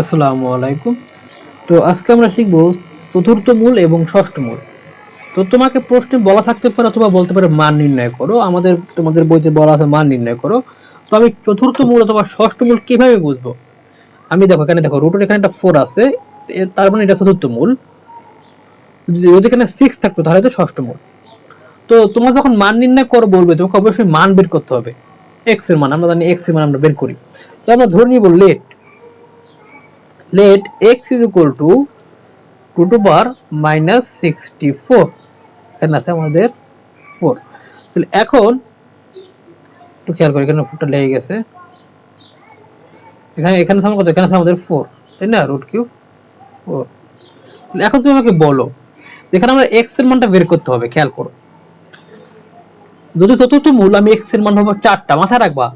আসসালামু আলাইকুম। তো আজকে আমরা শিখব চতুর্থ মূল এবং ষষ্ঠ মূল। তো তোমাকে প্রশ্নে বলা থাকতে পারে অথবা বলতে পারে মান নির্ণয় করো। আমাদের, তোমাদের বইতে বলা আছে মান নির্ণয় করো। তো আমি চতুর্থ মূল অথবা ষষ্ঠ মূল কীভাবে বুঝব? আমি দেখো, এখানে দেখো রুটের এখানে একটা ফোর আছে। তার মানে এটা চতুর্থ মূল। যদি এখানে সিক্স থাকতো, তাহলে তো ষষ্ঠ মূল। তো তোমরা যখন মান নির্ণয় করো বলবে, তোমাকে অবশ্যই মান বের করতে হবে। এক্সের মান, আমরা জানি এক্সের মান আমরা বের করি। তো আমরা ধরে নিয়ে নিব let let x is equal to 2 to power minus 64 এখানে আছে আমাদের 4 তাহলে এখন একটু খেয়াল করি, এখানে 4টা লেগে গেছে। এখানে এখানে আমার কত এখানে আমাদের 4 তাই না? রুট 4 তাহলে এখন তুমি আমাকে বলো, এখানে আমরা x এর মানটা বের করতে হবে, খেয়াল করো। যদি চতুর্থ মূল আমি x এর মান পাবো চারটা, মাথায় রাখবা।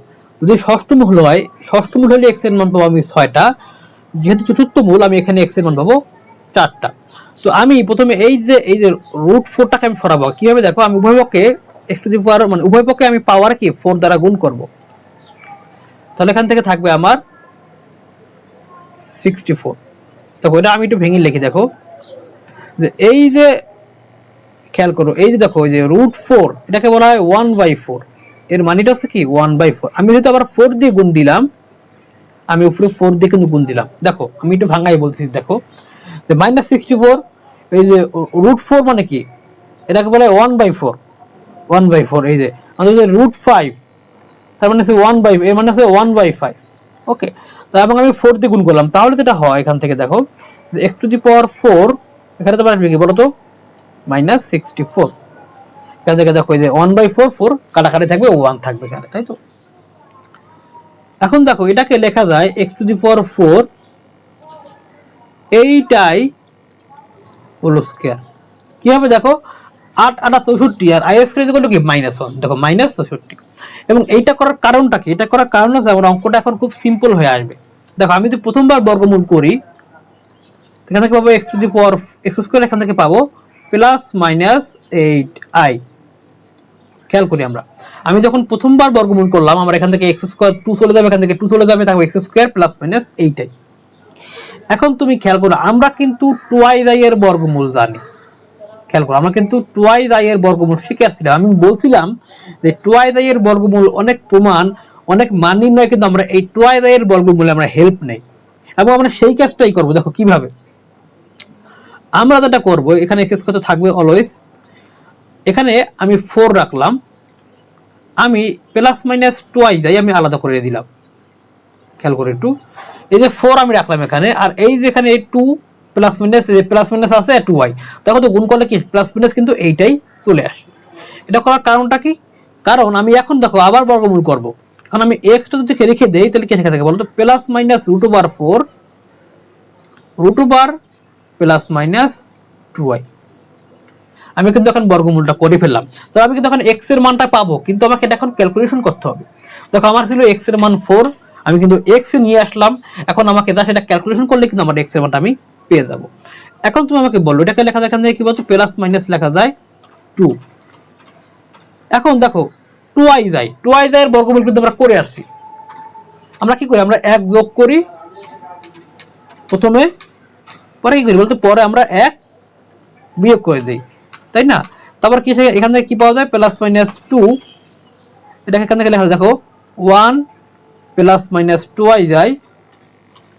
যদি ষষ্ঠ মূল হয়, ষষ্ঠ মূল হলে x এর মান পাবো আমি ছয়টা। যেহেতু চতুর্থ মূল, আমি এখানে x এর মান পাবো চারটা। তো আমি প্রথমে এই যে এই যে রুট ফোরটাকে আমি সরাবো, কীভাবে দেখো, আমি উভয় পক্ষে এক্স টু দি পাওয়ার মানে উভয় পক্ষে আমি পাওয়ার কি ফোর দ্বারা গুণ করব। তাহলে এখান থেকে থাকবে আমার সিক্সটি ফোর দেখো, এটা আমি একটু ভেঙে লিখি, দেখো। যে এই যে, খেয়াল করো, এই যে দেখো, এই যে রুট ফোর এটাকে বলা হয় ওয়ান বাই ফোর এর মানিটা হচ্ছে কি? ওয়ান বাই ফোর আমি যেহেতু আবার ফোর দিয়ে গুণ দিলাম আমি উপরে ফোর দিয়ে কিন্তু গুণ দিলাম। দেখো, আমি একটু ভাঙাই বলতেছি, দেখো। মাইনাস সিক্সটি ফোর এই যে রুট ফোর মানে কি? এটাকে বলে one by four one by four এই যে আমাদের যে রুট ফাইভ তার মানে হচ্ছে ওয়ান বাই এর মানে হচ্ছে ওয়ান বাই ফাইভ ওকে তো এবং আমি ফোর দিয়ে গুণ করলাম, তাহলে এটা হয় এখান থেকে, দেখো x to the power four এখানে তো পারবে কি বলো তো মাইনাস সিক্সটি ফোর এখান থেকে দেখো, এই যে ওয়ান বাই ফোর ফোর কাটাকাটি থাকবে ওয়ান থাকবে এখানে, তাই তো? এখন দেখো, এটাকে লেখা যায় x to the power four এইটাই হলো স্কোয়ার কি হবে দেখো? আট, আটা চৌষট্টি আর আই স্কোয়ার ইকুয়াল কি? মাইনাস ওয়ান দেখো মাইনাস চৌষট্টি। এবং এইটা করার কারণটা কি? এটা করার কারণ আছে আমার অঙ্কটা এখন খুব সিম্পল হয়ে আসবে। দেখো, আমি যদি প্রথমবার বর্গমূল করি, এখান থেকে পাবো x to the power x square এখান থেকে পাবো প্লাস মাইনাস এইট আই খেয়াল করি আমরা। আমি যখন প্রথমবার বর্গমূল করলাম, আমার এখান থেকে এক্স স্কোয়ার টু চলে যাবে, এখান থেকে টু চলে যাবে থাকবে এক্স স্কোয়ার প্লাস মাইনাস এইটাই এখন তুমি খেয়াল করো, আমরা কিন্তু টুয়াইজ আই এর বর্গমূল জানি। খেয়াল করো, আমরা কিন্তু টুয়াইজ আই এর বর্গমূল শিখে আসছিলাম। আমি বলছিলাম যে টুয়াইজ আই এর বর্গমূল অনেক প্রমাণ, অনেক মান নির্ণয় কিন্তু আমরা এই টুয়াইজ আই এর বর্গমূলে আমরা হেল্প নেই। এবং আমরা সেই কাজটাই করব, দেখো কীভাবে। আমরা যেটা করব, এখানে এক্স কত থাকবে অলওয়েজ এখানে আমি ফোর রাখলাম। আমি প্লাস মাইনাস টুয়াই যাই, আমি আলাদা করে দিলাম। খেয়াল করে একটু। এই যে ফোর আমি রাখলাম এখানে, আর এই যে এখানে two plus minus plus minus আছে টু ওয়াই দেখো তো গুণ করলে কি? প্লাস মাইনাস কিন্তু এইটাই চলে আসে। এটা করার কারণটা কি? কারণ আমি এখন দেখো আবার বর্গমূল করব। এখন আমি এক্সটা যদি রেখে দেই, তাহলে কি লেখা থাকে বলতো? Plus minus root over four root over plus minus two y আমি কিন্তু এখন বর্গমূলটা করে ফেললাম। তো আমি কিন্তু এখন এক্সের মানটা পাবো, কিন্তু আমাকে এটা এখন ক্যালকুলেশন করতে হবে। দেখো, আমার ছিল এক্সের মান ফোর আমি কিন্তু এক্স নিয়ে আসলাম। এখন আমাকে দা সেটা ক্যালকুলেশন করলে কিন্তু আমার এক্সের মানটা আমি পেয়ে যাব। এখন তুমি আমাকে বলো, এটাকে লেখা যায় কি বলতো? প্লাস মাইনাস লেখা যায় টু এখন দেখো টু আই যায়। টু আই যায় বর্গমূল কিন্তু আমরা করে আসছি। আমরা কি করি? আমরা এক যোগ করি প্রথমে, পরে কি করি বলতো? পরে আমরা এক বিয়োগ করে দিই। তাই না? তারপর কি এখান থেকে কি পাওয়া যায়? প্লাস মাইনাস টু এটাকে এখান থেকে লেখা দেখো। One plus minus two i যায়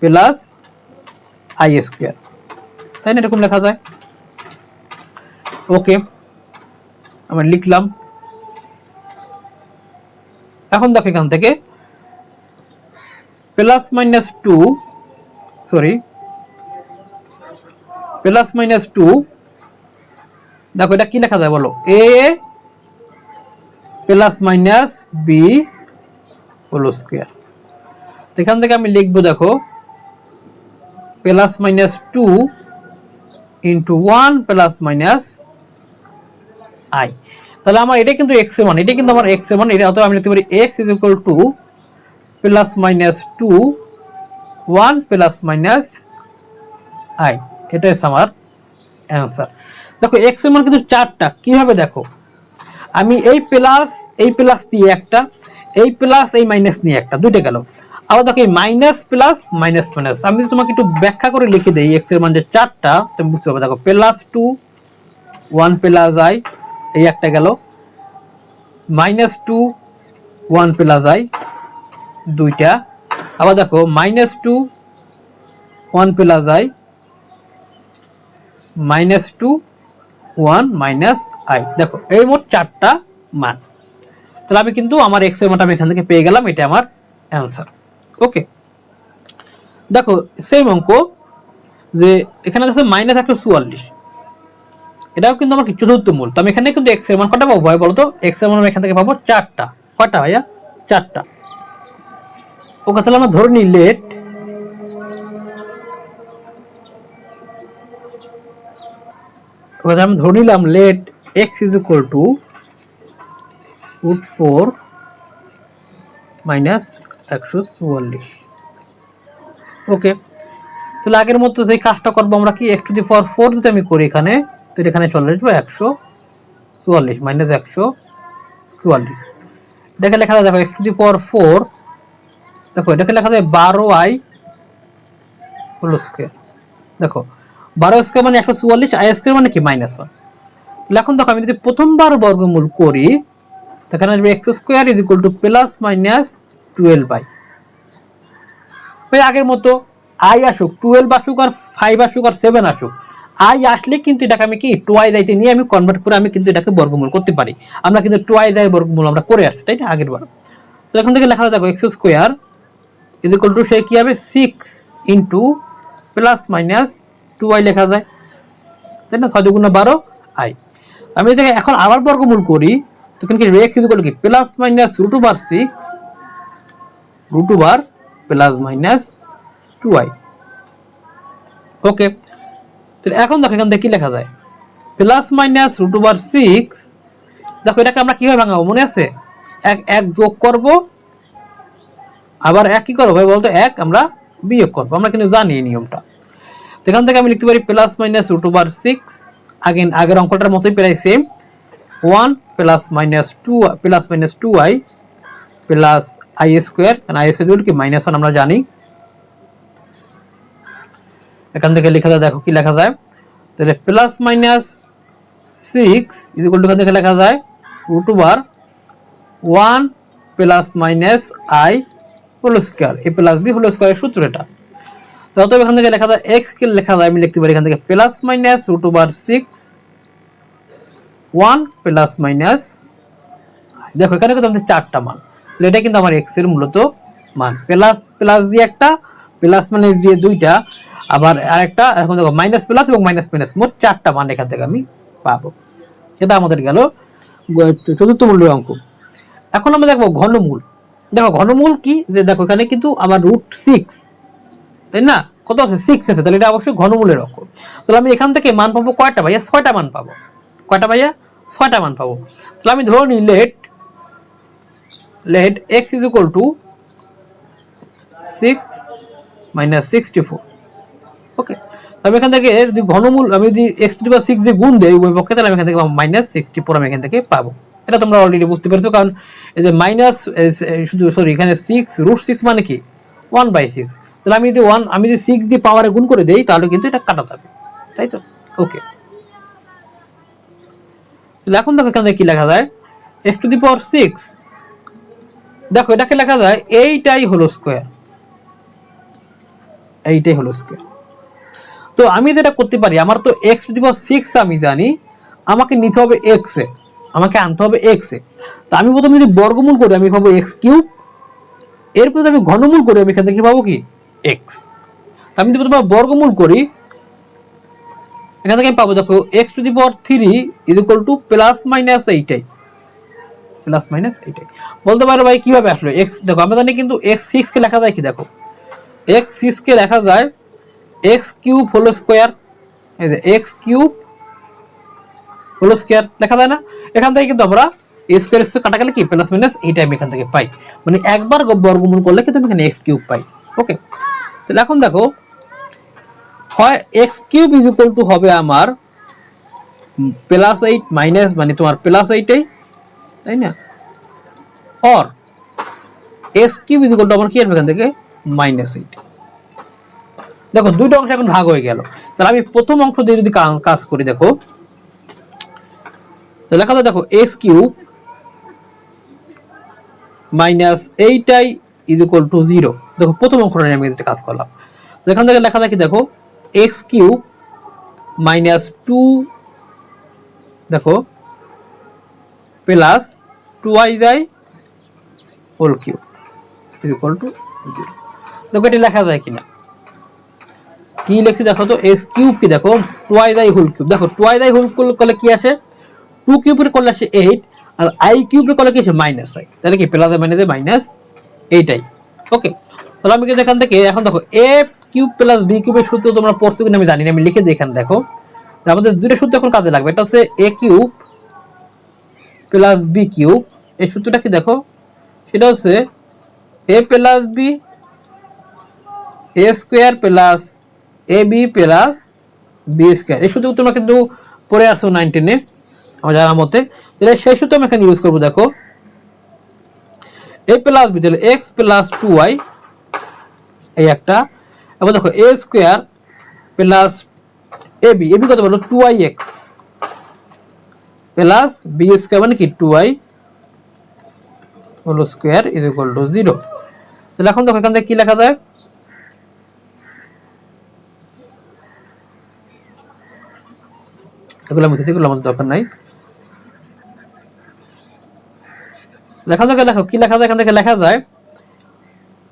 প্লাস আই স্কোয়ার তাই না? এরকম লেখা যায়। ওকে আমরা লিখলাম। এখন দেখো এখান থেকে। Plus minus two sorry plus minus two দেখো, এটা কি লেখা যায় বলো? A plus minus b whole square এখান থেকে আমি লিখব, দেখো plus minus two into one plus minus i তাহলে আমার এটা কিন্তু এক্স এ মান, এটা কিন্তু আমার এক্স এ মান, এটা অথবা আমি লিখতে পারি x is equal to plus minus two one plus minus i এটা হচ্ছে আমার অ্যান্সার দেখো এক্সের মান কিন্তু চারটা। কীভাবে দেখো? আমি এই প্লাস এই প্লাস দিয়ে একটা, এই প্লাস এই মাইনাস নিয়ে একটা, দুইটা গেল। আবার দেখো, এই মাইনাস প্লাস মাইনাস মাইনাস আমি যদি তোমাকে একটু ব্যাখ্যা করে লিখে দেই এক্সের মান যে চারটা, তুমি বুঝতে পারবে। দেখো plus two one plus i এই একটা গেল। Minus two one plus i দুইটা। আবার দেখো minus two one plus i minus two one minus i. দেখো, এই মোট চারটা মান। তাহলে আমি কিন্তু আমার এক্সের মানটা আমি এখান থেকে পেয়ে গেলাম এটা আমার অ্যান্সার ওকে দেখো সেম অঙ্ক, যে এখানে আছে মাইনাস একশো চুয়াল্লিশ। এটাও কিন্তু আমার চতুর্থ মূল। তো আমি এখানে কিন্তু এক্সের মান কটা পাবো ভাই বলতো? এক্সের মান আমি এখান থেকে পাবো চারটা। কটা ভাইয়া? চারটা। ওকে তাহলে আমরা ধরে নিই লেট ওকে আমি ধরে নিলাম let x is equal to root four minus একশো চুয়াল্লিশ ওকে তাহলে আগের মতো সেই কাজটা করব আমরা কি? X to the power four যদি আমি করি এখানে তো এখানে চলে আসবে একশো চুয়াল্লিশ মাইনাস একশো চুয়াল্লিশ। দেখে লেখা যায়, দেখো x to the power four দেখো, এটাকে লেখা যায় বারো আই হোল স্কোয়ার দেখো বারো স্কোয়ার মানে একশো চুয়াল্লিশ আই স্কোয়ার মানে কি? মাইনাস ওয়ান তাহলে এখন দেখো, আমি যদি প্রথমবার বর্গমূল করি তখন আসবে x square is equal to plus minus twelve by ওই আগের মতো আই আসুক টুয়েলভ আসুক আর ফাইভ আসুক আর সেভেন আসুক। আই আসলে কিন্তু এটাকে আমি কি? টুয়াই দাইতে নিয়ে আমি কনভার্ট করে আমি কিন্তু এটাকে বর্গমূল করতে পারি। আমরা কিন্তু টুয়াই দায় বর্গমূল আমরা করে আসছি, তাই না? আগের বার। তো এখন থেকে লেখা দেখো x square is equal to সে কি হবে? Six into plus minus two i লেখা যায়। তাই না? ছয় দুগুণ বারো আই। আমি এটাকে এখন আবার বর্গমূল করি। তখন কি এক্স ইজ কি? Plus minus root over six, root over plus minus two i. Okay. তাহলে এখন দেখো, এখান থেকে কি লেখা যায়? Plus minus root over six. দেখো, এটাকে আমরা কীভাবে ভাঙাবো? মনে আছে? এক এক যোগ করব। আবার এক কি করব ভাই বলতো? এক আমরা বিয়োগ করব। আমরা কিন্তু জানি এই নিয়মটা। এখান থেকে আমি লিখতে পারি plus minus root over six again আগের অঙ্কটার মতোই প্রায় same one plus minus two plus minus two i plus i square কারণ আই স্কোয়ার কি? মাইনাস ওয়ান আমরা জানি। এখান থেকে লেখা যায় দেখো কি লেখা যায়। তাহলে plus minus six equal to এখান থেকে লেখা যায় root over one plus minus i whole square a plus b whole স্কোয়ারের সূত্র এটা। অতএব এখান থেকে লেখা যায় এক্স কে লেখা যায়, আমি লিখতে পারি এখান থেকে plus minus root over six one plus minus দেখো, এখানে কিন্তু আমাদের চারটা মান। তো এটা কিন্তু আমার এক্সের মূলত মান। প্লাস প্লাস দিয়ে একটা প্লাস মানে দিয়ে দুইটা। আবার আরেকটা, এখন দেখো মাইনাস প্লাস এবং মাইনাস মাইনাস মোট চারটা মান এখান থেকে আমি পাবো। সেটা আমাদের গেল চতুর্থ মূল্যের অঙ্ক। এখন আমরা দেখব ঘনমূল। দেখো, ঘনমূল কি? যে দেখো, এখানে কিন্তু আমার রুট সিক্স তাই না? কত আছে? সিক্স আছে। তাহলে এটা অবশ্যই ঘনমূলের অঙ্ক তাহলে আমি এখান থেকে মান পাবো কয়টা ভাইয়া? ছয়টা মান পাবো। কয়টা ভাইয়া? ছয়টা মান পাবো। তাহলে আমি ধরে নিই let let x is equal to six minus sixty four okay আমি এখান থেকে যদি ঘনমূল, আমি যদি এক্স টু সিক্স দিয়ে গুণ দেই উভয় পক্ষে, তাহলে আমি এখান থেকে মাইনাস সিক্সটি ফোর আমি এখান থেকে পাবো। এটা তোমরা অলরেডি বুঝতে পেরেছ, কারণ এই যে মাইনাস শুধু সরি এখানে সিক্স রুট সিক্স মানে কি? ওয়ান বাই সিক্স তাহলে আমি যদি ওয়ান আমি যদি সিক্স দিয়ে পাওয়ারে গুণ করে দিই, তাহলে কিন্তু এটা কাটা যাবে। তাই তো? ওকে তাহলে এখন দেখো এখান থেকে কি লেখা যায়? X to the power six দেখো, এটাকে লেখা যায় এইটাই হলো স্কোয়ার এইটাই হলো স্কোয়ার তো আমি যেটা করতে পারি, আমার তো x to the power six আমি জানি, আমাকে নিতে হবে এক্স আমাকে আনতে হবে এক্স তো আমি প্রথমে যদি বর্গমূল করি, আমি পাবো এক্স কিউব। এরপর আমি ঘনমূল করি, আমি এখান থেকে পাবো কি? এক্স আমি যদি প্রথমে বর্গমূল করি, এখান থেকে আমি পাবো, দেখো x to the power three is equal to plus minus eight i plus minus eight i বলতে পারো ভাই, কীভাবে আসলো? এক্স দেখো, আমরা জানি কিন্তু এক্স সিক্স কে লেখা যায় কি, দেখো? এক্স সিক্স কে লেখা যায় এক্স কিউব হোল স্কোয়ার এই যে এক্স কিউব হোল স্কোয়ার লেখা যায় না? এখান থেকে কিন্তু আমরা এ স্কোয়ার স্কোয়ার কাটা গেলে কি প্লাস মাইনাস এইটা আমি এখান থেকে পাই। মানে একবার বর্গমূল করলে কিন্তু আমি এখানে এক্স কিউব পাই। ওকে তাহলে এখন দেখো, হয় x cube is equal to হবে আমার প্লাস এইট মাইনাস মানে তোমার প্লাস এইটাই তাই না? Or s cube is equal to আমার কি আসবে এখান থেকে? মাইনাস এইট দেখো, দুইটা অংশ এখন ভাগ হয়ে গেল। তাহলে আমি প্রথম অংশ দিয়ে যদি কাজ করি, দেখো। লেখা দেখো s cube minus eight i is equal to zero দেখো, প্রথম অঙ্কটা নিয়ে আমি এতে কাজ করলাম। এখান থেকে লেখা দেখি দেখো এক্স কিউব মাইনাস টু দেখো প্লাস টু আই যায় whole cube is equal to zero দেখো, এটি লেখা যায় কিনা। কি লিখছি দেখো তো এস কিউব কি দেখো টুয়াই দাই হোল কিউব দেখো টুয়াই দাই হোল কিউব করলে কি আসে? টু কিউবের করলে আসে এইট আর আই কিউবের করলে কি আসে? মাইনাস আই তাহলে কি প্লাস মাইনাসে মাইনাস এইটাই। ওকে তাহলে আমি কিন্তু এখান থেকে, এখন দেখো এ কিউব প্লাস বি কিউবের সূত্র তোমরা পড়ছো কিনা আমি জানি না, আমি লিখে দিই এখানে, দেখো। আমাদের দুটো সূত্র এখন কাজে লাগবে এটা হচ্ছে a cube plus b cube এই সূত্রটা কি দেখো? সেটা হচ্ছে a plus b a square plus a b plus b square এই সূত্র তোমরা কিন্তু পড়ে আসো নাইনটিনে আমার জানার মতে। তাহলে সেই সূত্র আমি এখানে ইউজ করব, দেখো। এ প্লাস বি তাহলে এক্স প্লাস টু ওয়াই এই একটা। এবার দেখো a square plus a b a b কত বলো two y x plus b square মানে কি? টু ওয়াই হলো square is equal to zero তাহলে এখন দেখো, এখান থেকে কি লেখা যায়? এগুলো মুছে এগুলো আমাদের দরকার নাই। লেখা থেকে লেখো, কি লেখা যায়? এখান থেকে লেখা যায়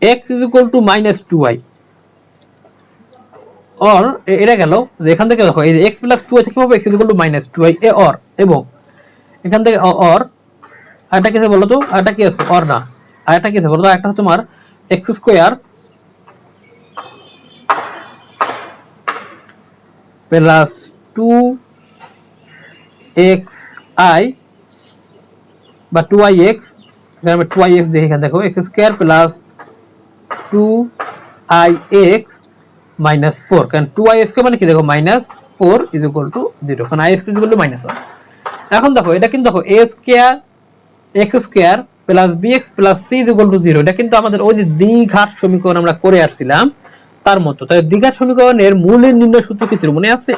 x is equal to minus two y or এটা গেল, যে এখান থেকে দেখো, এই এক্স প্লাস টু ওয়াই থেকে পাবো x is equal to minus two y a or এবং এখান থেকে অর আরেকটা কি আছে বলো তো আরেকটা কি আছে? অর না। আরেকটা কি আছে বলো তো একটা হচ্ছে তোমার x square plus two x i বা টু আই এক্স এখানে আমি টু আই এক্স দেখি এখানে দেখো x square plus two i x minus four কারণ টু আই স্কোয়ার মানে কি? দেখো minus four is equal to zero কারণ i square is equal to minus one এখন দেখো, এটা কিন্তু দেখো a square x square plus b x plus c is equal to zero এটা কিন্তু আমাদের ওই যে দ্বিঘাত সমীকরণ আমরা করে আসছিলাম, তার মতো। তাই দ্বিঘাত সমীকরণের মূলের নির্ণয় সূত্র কি ছিল? মনে আছে?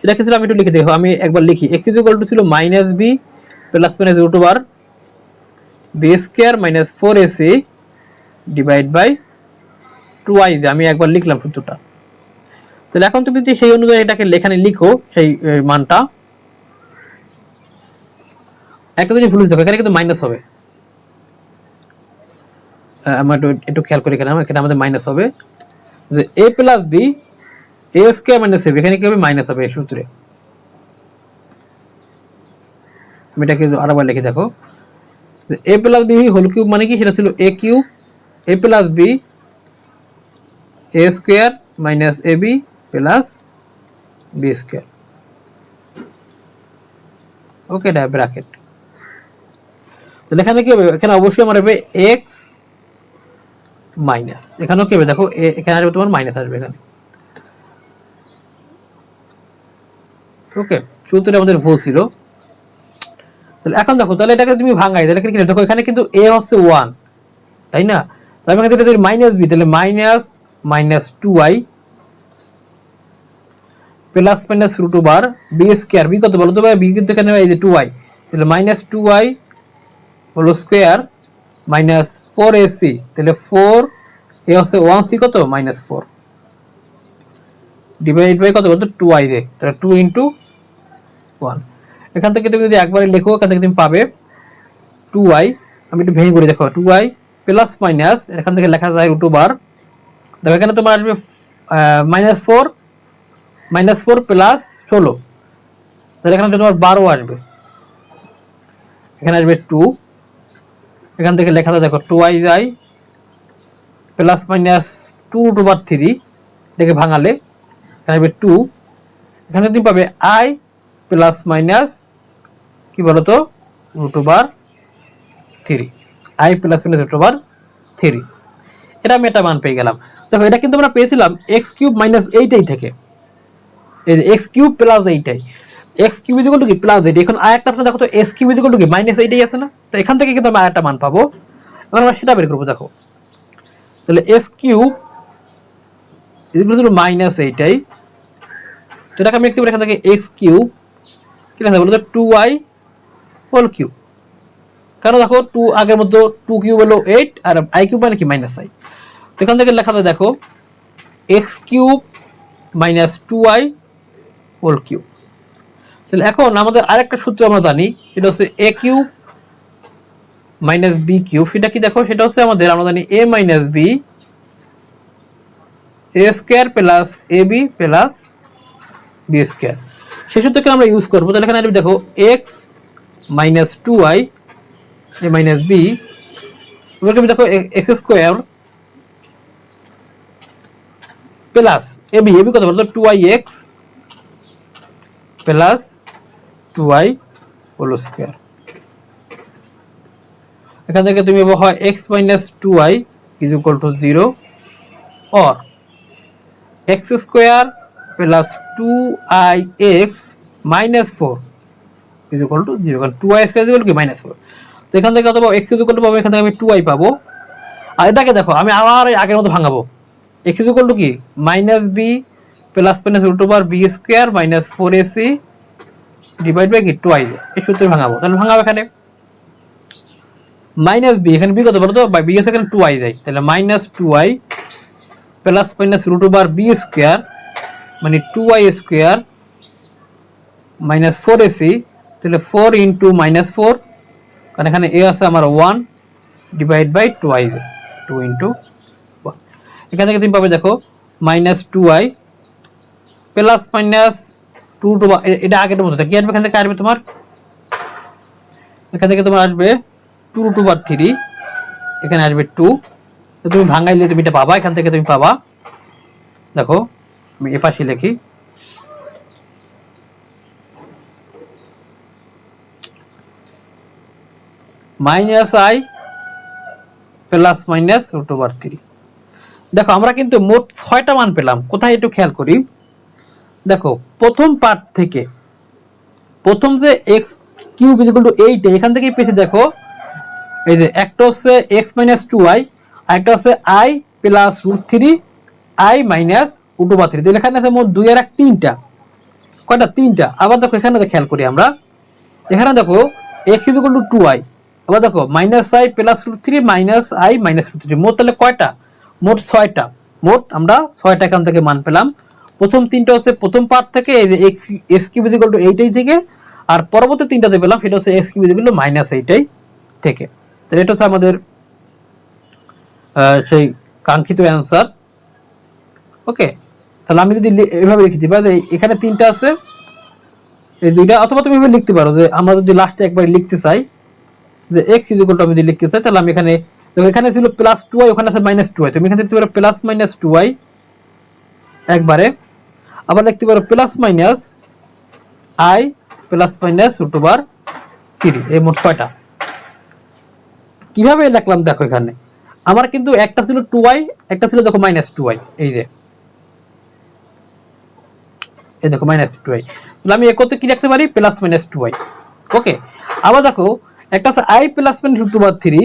সেটা কি ছিল? আমি একটু লিখে দেখো। আমি একবার লিখি। এক্স ইজ ইকুয়াল টু ছিল minus b plus minus root over square minus four a c divide by two i আমি একবার লিখলাম সূত্রটা। তাহলে এখন তুমি যদি সেই অনুযায়ী এটাকে লেখানে লিখো, সেই মানটা, একটা জিনিস ভুল দেখো এখানে কিন্তু মাইনাস হবে। আমরা একটু খেয়াল করি এখানে এখানে আমাদের মাইনাস হবে। A plus b a square minus a এখানে কি হবে মাইনাস হবে সূত্রে? আমি এটাকে আরেকবার লিখে দেখো। A plus b whole cube মানে কি? সেটা ছিল a cube a plus b a square minus a b plus b square okay এটা ব্র্যাকেট তাহলে এখানে কি হবে? এখানে অবশ্যই আমার হবে এক্স মাইনাস এখানেও কি হবে? দেখো এখানে আসবে তোমার মাইনাস আসবে এখানে। ওকে সূত্রটা আমাদের ভুল ছিল। তাহলে এখন দেখো, তাহলে এটাকে তুমি ভাঙাই, তাহলে কি দেখো, এখানে কিন্তু এ হচ্ছে ওয়ান তাই না? তাহলে আমি এখানে যদি মাইনাস বি তাহলে minus minus two i plus minus root over b square b কত বলো তো ভাই? বি কিন্তু এখানে এই যে টু আই তাহলে মাইনাস টু আই হলো square minus four a c তাহলে ফোর এ হচ্ছে ওয়ান সি কত? মাইনাস ফোর ডিভাইড বাই কত বলতো টু আই দে তাহলে টু ইন্টু ওয়ান এখান থেকে তুমি যদি একবারে লেখো, এখান থেকে তুমি পাবে টু আই আমি একটু ভেঙে করে, দেখো টু আই প্লাস মাইনাস এখান থেকে লেখা যায় রুট বার দেখো, এখানে তোমার আসবে minus four minus four plus ষোলো। তাহলে এখানে তোমার বারো আসবে। এখানে আসবে টু এখান থেকে লেখা যায়, দেখো two i i plus minus two root over three এটাকে ভাঙালে। এখানে আসবে টু এখানে তুমি পাবে আই প্লাস মাইনাস কি বলতো? Root over three i plus minus root over three এটা আমি একটা মান পেয়ে গেলাম। দেখো, এটা কিন্তু আমরা পেয়েছিলাম এক্স কিউব মাইনাস এইটাই থেকে। এই যে x cube plus eight i x cube equal to কি? প্লাস এইট এখন আরেকটা আছে, দেখো তো এক্স কিউব ইকুয়াল টু কি? মাইনাস এইটাই আছে না? তো এখান থেকে কিন্তু আমি আরেকটা মান পাবো। এখন আমরা সেটা বের করব, দেখো। তাহলে এস কিউব এদিকে মাইনাস এইটাই তো এটাকে আমি পারি এখান থেকে এক্স কিউব কি লেখা বলতো? টু আই হোল কিউব কারণ দেখো টু আগের মধ্যে টু কিউব হলো এইট আর আই কিউব মানে কি? মাইনাস আই তো এখান থেকে লেখাতে দেখো x cube minus two i whole cube তাহলে এখন আমাদের আরেকটা সূত্র আমরা জানি, সেটা হচ্ছে a cube minus b cube সেটা কি দেখো? সেটা হচ্ছে আমাদের, আমরা জানি a minus b a square plus a b plus b square সেই সূত্রকে আমরা ইউজ করব। তাহলে এখানে দেখো x minus two i a minus b এবার তুমি দেখো x square plus a b a b কত বলতো? Two i x plus two i whole square এখান থেকে তুমি হয় x minus two i is equal to zero or x square plus two i x minus four is equal to zero কারণ two i square is কি? Minus four তো এখান থেকে কত এক্স ইজ ইকুয়াল টু পাবো, এখান থেকে আমি টু আই পাবো। আর এটাকে দেখো, আমি আবার আগের মতো ভাঙাবো। এক্স ইজ ইকুয়াল টু কি? Minus b plus minus root over b square minus four a c divide by কি? টু আই এই সূত্রে ভাঙাবো। তাহলে ভাঙাবো এখানে। মাইনাস বি এখানে বি কত বলো তো বি এস এখানে টু আই যায় তাহলে minus two i plus minus root over b square মানে two i square minus four a c তাহলে ফোর ইন্টু মাইনাস ফোর কারণ এখানে এ আছে আমার one divide by two i two into one এখান থেকে তুমি পাবে দেখো minus two i plus minus two two এটা আগের মতো কি আসবে এখান থেকে? আসবে তোমার? এখান থেকে তোমার আসবে টু টু বার থ্রি এখানে আসবে টু তুমি ভাঙাইলে তুমি এটা পাবা, এখান থেকে তুমি পাবা, দেখো, আমি এ পাশে লিখি minus i plus minus root over three দেখো, আমরা কিন্তু মোট ছয়টা মান পেলাম। কোথায় একটু খেয়াল করি। দেখো, প্রথম পার্ট থেকে, প্রথম যে x cube equal to eight এখান থেকেই পেয়েছি দেখো, এই যে একটা হচ্ছে এক্স মাইনাস টু আই আর একটা হচ্ছে i plus root three i minus root over three এখানে আছে মোট দুই আর এক, তিনটা। কয়টা? তিনটা। আবার দেখো, এখানে খেয়াল করি আমরা। এখানে দেখো x equal to two i আবার দেখো minus i plus root three minus i minus root three মোট তাহলে কয়টা? মোট ছয়টা। মোট আমরা ছয়টা এখান থেকে মান পেলাম। প্রথম তিনটা হচ্ছে প্রথম পার্ট থেকে এক্স কিউব ইকুয়াল টু এইটাই থেকে, আর পরবর্তী তিনটাতে পেলাম, সেটা হচ্ছে x cube equal to minus eight i থেকে। তাহলে এটা হচ্ছে আমাদের সেই কাঙ্ক্ষিত অ্যান্সার ওকে? তাহলে আমি যদি এভাবে লিখে দিই বা এখানে তিনটা আছে, এই দুইটা, অথবা তুমি এভাবে লিখতে পারো যে আমরা যদি লাস্টে একবার লিখতে চাই যে এক্স ইজ ইকুয়াল টু আমি যদি লিখতে চাই, তাহলে আমি এখানে, দেখো এখানে ছিল প্লাস টু আই ওখানে আছে মাইনাস টু আই তুমি এখানে লিখতে পারো প্লাস মাইনাস টু আই একবারে। আবার লিখতে পারো plus minus i plus minus root over three এই মোট ছয়টা। কীভাবে লিখলাম দেখো এখানে? আমার কিন্তু একটা ছিল টু আই একটা ছিল দেখো মাইনাস টু আই এই যে। এই দেখো মাইনাস টু আই তাহলে আমি একতে কি লিখতে পারি? Plus minus two i okay আবার দেখো একটা আছে i plus minus root over three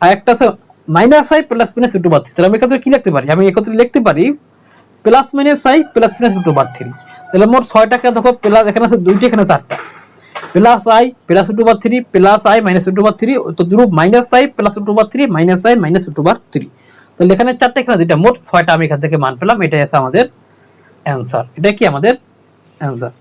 আর একটা আছে minus i plus minus root over three তাহলে আমি এক্ষেত্রে কি লিখতে পারি? আমি একত্রে লিখতে পারি plus minus i plus minus root over three তাহলে মোট ছয়টাকে দেখো প্লাস এখানে আছে দুইটা, এখানে চারটা। Plus i plus root over three plus i minus root over three তো root minus i plus root over three minus i minus root over three তাহলে এখানে চারটা, এখানে দুইটা, মোট ছয়টা আমি এখান থেকে মান পেলাম। এটাই আছে আমাদের অ্যান্সার এটা কি আমাদের অ্যান্সার